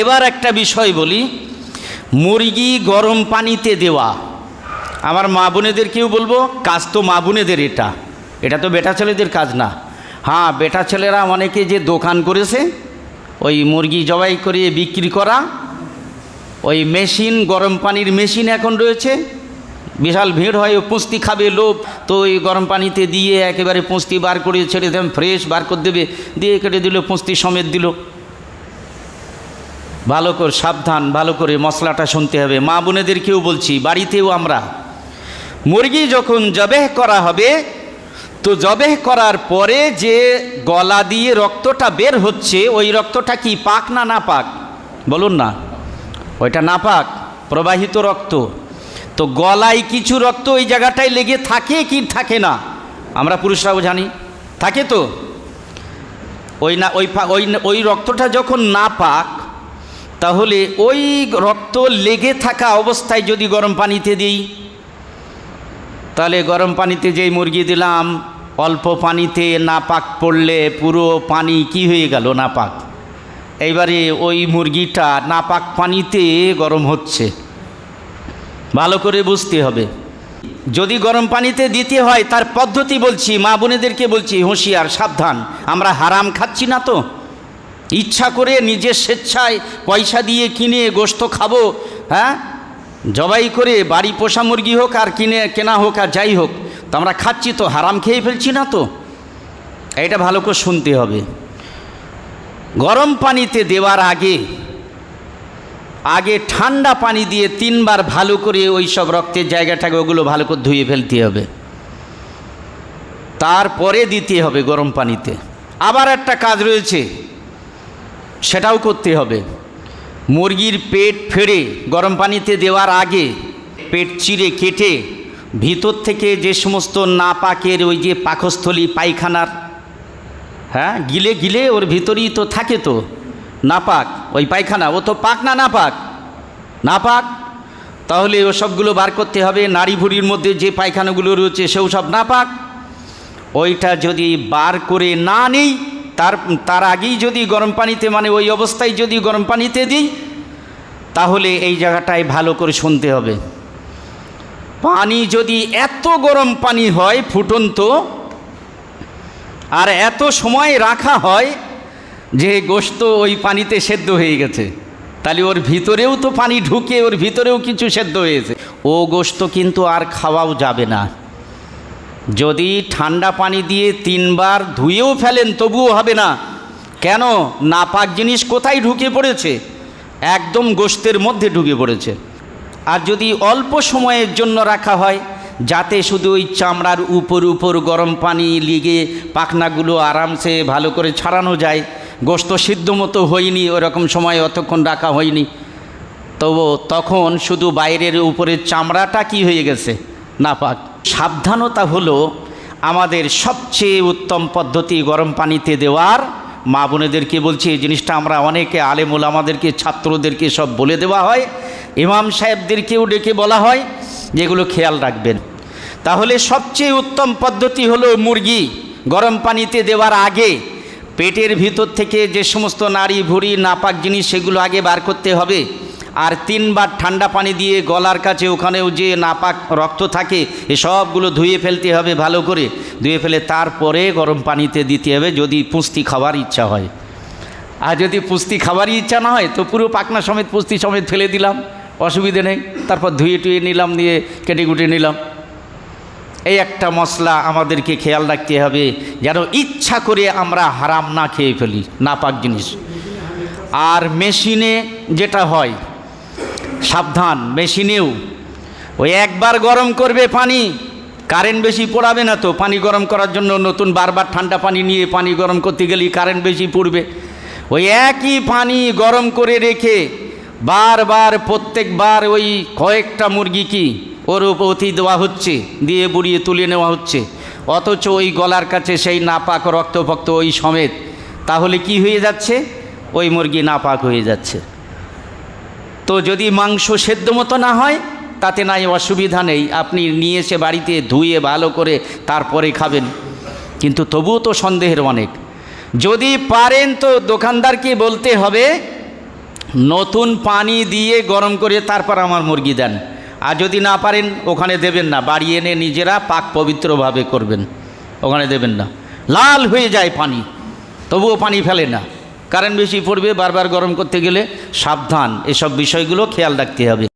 এবার একটা বিষয় বলি, মুরগি গরম পানিতে দেওয়া। আমার মা বোনেদেরকেও বলব, কাজ তো মা বোনেদের এটা। এটা তো বেটা ছেলেদের কাজ না। হ্যাঁ বেটা ছেলেরা অনেকে যে দোকান করেছে, ওই মুরগি জবাই করে বিক্রি করা, ওই মেশিন, গরম পানির মেশিন এখন রয়েছে। বিশাল ভিড় হয় পুস্তি খাবে লোভ, তো ওই গরম পানিতে দিয়ে একেবারে পুস্তি বার করে ছেড়ে দেন, ফ্রেশ বার করে দেবে, দিয়ে কেটে দিল পুস্তি সমেত দিল। ভালো করে সাবধান, ভালো করে মশলাটা শুনতে হবে। মা বোনেদেরকেও বলছি, বাড়িতেও আমরা, মুরগি যখন জবেহ করা হবে, তো জবেহ করার পরে যে গলা দিয়ে রক্তটা বের হচ্ছে, ওই রক্তটা কি পাক না না পাক? বলুন না। ওইটা না পাক, প্রবাহিত রক্ত। তো গলায় কিছু রক্ত ওই জায়গাটায় লেগে থাকে কি থাকে না? আমরা পুরুষরাও জানি। থাকে তো? ওই না, ওই ওই ওই রক্তটা যখন না পাক তাহলে ওই রক্ত লেগে থাকা অবস্থায় যদি গরম পানিতে দিই, তাহলে গরম পানিতে যেই মুরগি দিলাম, অল্প পানিতে না পাক পড়লে পুরো পানি কি হয়ে গেল না পাক এইবারে ওই মুরগিটা না পাক পানিতে গরম হচ্ছে। ভালো করে বুঝতে হবে। যদি গরম পানিতে দিতে হয়, তার পদ্ধতি বলছি, মা বোনেদেরকে বলছি, হুঁশিয়ার, সাবধান, আমরা হারাম খাচ্ছি না তো। ইচ্ছা করে নিজের স্বেচ্ছায় পয়সা দিয়ে কিনে গোস্ত খাব হ্যাঁ? জবাই করে বাড়ি পোষা মুরগি হোক আর কিনে, কেনা হোক আর যাই হোক, তো আমরা খাচ্ছি তো, হারাম খেয়ে ফেলছি না তো? এটা ভালো করে শুনতে হবে। গরম পানিতে দেওয়ার আগে আগে ঠান্ডা পানি দিয়ে তিনবার ভালো করে ওই সব রক্তের জায়গাটাকে ওগুলো ভালো করে ধুয়ে ফেলতে হবে। তারপরে দিতে হবে গরম পানিতে। আবার একটা কাজ রয়েছে। সেটাও করতে হবে। মুরগির পেট ফেড়ে গরম পানিতে দেওয়ার আগে পেট চিরে কেটে ভিতর থেকে যে সমস্ত নাপাকের ওই যে পাকস্থলী, পায়খানার হ্যাঁ গিলে গিলে ওর ভিতরেই তো থাকে তো নাপাক, ওই পায়খানা। ও তো পাক না নাপাক? নাপাক? তাহলে ওসবগুলো বার করতে হবে। নাড়ি ভুড়ির মধ্যে যে পায়খানাগুলো রয়েছে সেও সব নাপাক। ওইটা যদি বার করে না নেই তার তার আগেই যদি গরম পানিতে মানে ওই অবস্থায় যদি গরম পানিতে দিই, তাহলে এই জায়গাটায় ভালো করে শুনতে হবে। পানি যদি এত গরম পানি হয় ফুটন্ত, আর এত সময় রাখা হয় যে গোস্ত ওই পানিতে সেদ্ধ হয়ে গেছে। তাহলে ওর ভিতরেও তো পানি ঢুকে, ওর ভিতরেও কিছু সেদ্ধ হয়েছে। ও গোস্ত কিন্তু আর খাওয়াও যাবে না। যদি ঠান্ডা পানি দিয়ে তিনবার ধুয়েও ফেলেন, তবুও হবে না। কেন? নাপাক জিনিস কোথায় ঢুকে পড়েছে? একদম গোস্তের মধ্যে ঢুকে পড়েছে। আর যদি অল্প সময়ের জন্য রাখা হয়, যাতে শুধু ওই চামড়ার উপর উপর গরম পানি লিগে পাখনাগুলো আরামসে ভালো করে ছাড়ানো যায়। গোস্ত সিদ্ধ মতো হয়নি, ওরকম সময় অতক্ষণ রাখা হয়নি। তবু তখন শুধু বাইরের উপরের চামড়াটা কি হয়ে গেছে? নাপাক সাবধানতা হলো আমাদের সবচেয়ে উত্তম পদ্ধতি গরম পানিতে দেওয়ার। মা বোনেদেরকে বলছি, এই জিনিসটা আমরা অনেকে আলেমুল আমাদেরকে, ছাত্রদেরকে সব বলে দেওয়া হয়। ইমাম সাহেবদেরকেও ডেকে বলা হয়, যেগুলো খেয়াল রাখবেন। তাহলে সবচেয়ে উত্তম পদ্ধতি হলো মুরগি গরম পানিতে দেওয়ার আগে পেটের ভিতর থেকে যে সমস্ত নাড়ি ভুড়ি নাপাক জিনিস, সেগুলো আগে বার করতে হবে। আর তিনবার ঠান্ডা পানি দিয়ে গলার কাছে ওখানেও যে নাপাক রক্ত থাকে এসবগুলো ধুয়ে ফেলতে হবে ভালো করে। ধুয়ে ফেলে তারপরে গরম পানিতে দিতে হবে যদি পুষ্টি খাওয়ার ইচ্ছা হয়। আর যদি পুষ্টি খাবারই ইচ্ছা না হয়, তো পুরো পাকনা সমেত পুষ্টি সমেত ফেলে দিলাম, অসুবিধে নেই। তারপর ধুয়ে টুয়ে নিলাম দিয়ে কেটে কুটে নিলাম। এই একটা মশলা আমাদেরকে খেয়াল রাখতে হবে, যেন ইচ্ছা করে আমরা হারাম না খেয়ে ফেলি, নাপাক জিনিস। আর মেশিনে যেটা হয় সাবধান মেশিনেও ওই একবার গরম করবে পানি কারেন্ট বেশি পড়াবে না তো। পানি গরম করার জন্য নতুন বারবার ঠান্ডা পানি নিয়ে পানি গরম করতে গেলেই কারেন্ট বেশি পড়বে। ওই একই পানি গরম করে রেখে বারবার, প্রত্যেকবার ওই কয়েকটা মুরগি কি ওর অতি দেওয়া হচ্ছে, দিয়ে বুড়িয়ে তুলে নেওয়া হচ্ছে। অথচ ওই গলার কাছে সেই নাপাক রক্তপক্ত ওই সমেত। তাহলে কি হয়ে যাচ্ছে? ওই মুরগি নাপাক হয়ে যাচ্ছে। তো যদি মাংস সেদ্ধ মতো না হয়, তাতে নাই অসুবিধা নেই। আপনি নিয়ে এসে বাড়িতে ধুয়ে ভালো করে তারপরে খাবেন। কিন্তু তবুও তো সন্দেহের অনেক। যদি পারেন তো দোকানদারকে বলতে হবে, নতুন পানি দিয়ে গরম করে তারপর আমার মুরগি দেন। আর যদি না পারেন, ওখানে দেবেন না। বাড়ি এনে নিজেরা পাক পবিত্রভাবে করবেন। ওখানে দেবেন না। লাল হয়ে যায় পানি। তবুও পানি ফেলে না। কারেন্ট বেশি পড়বে বারবার গরম করতে গেলে সাবধান। এসব বিষয়গুলো খেয়াল রাখতে হবে।